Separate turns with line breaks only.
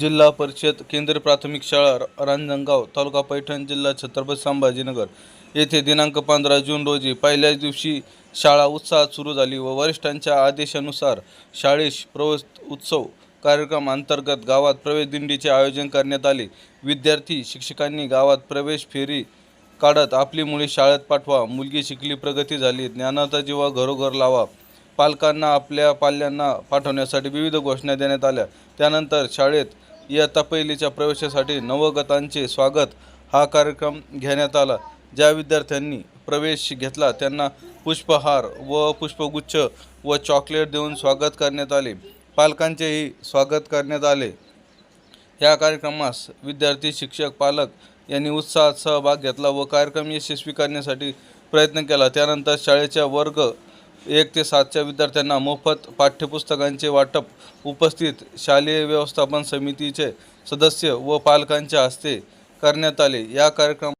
जिल्हा परिषद केंद्रीय प्राथमिक शाळा रांजणगाव तालुका पैठण जिल्हा छत्रपती संभाजीनगर येथे दिनांक पंधरा जून रोजी पहिल्याच दिवशी शाळा उत्साहात सुरू झाली व वरिष्ठांच्या आदेशानुसार शाळेश प्रवेश उत्सव कार्यक्रम अंतर्गत गावात प्रवेश दिंडीचे आयोजन करण्यात आले. विद्यार्थी शिक्षकांनी गावात प्रवेश फेरी काढत आपली मुले शाळेत पाठवा मुलगी शिकली प्रगती झाली ज्ञानाचा जीवा घरोघर लावा. पालकांना आपल्या पाल्यांना पाठवण्यासाठी विविध घोषणा देण्यात आल्या. त्यानंतर शाळेत इयत्ता पहिलीच्या प्रवेशासाठी नवगतांचे स्वागत हा कार्यक्रम घेण्यात आला. ज्या विद्यार्थ्यांनी प्रवेश घेतला त्यांना पुष्पहार व पुष्पगुच्छ व चॉकलेट देऊन स्वागत करण्यात आले. पालकांचेही स्वागत करण्यात आले. या कार्यक्रमास विद्यार्थी शिक्षक पालक यांनी उत्साहात सहभाग घेतला व कार्यक्रम यशस्वी करण्यासाठी प्रयत्न केला. त्यानंतर शाळेच्या वर्ग एक ते सातच्या विद्यार्थ्यांना मोफत पाठ्यपुस्तकांचे वाटप उपस्थित शालेय व्यवस्थापन समितीचे सदस्य व पालकांच्या हस्ते करण्यात आले. या कार्यक्रम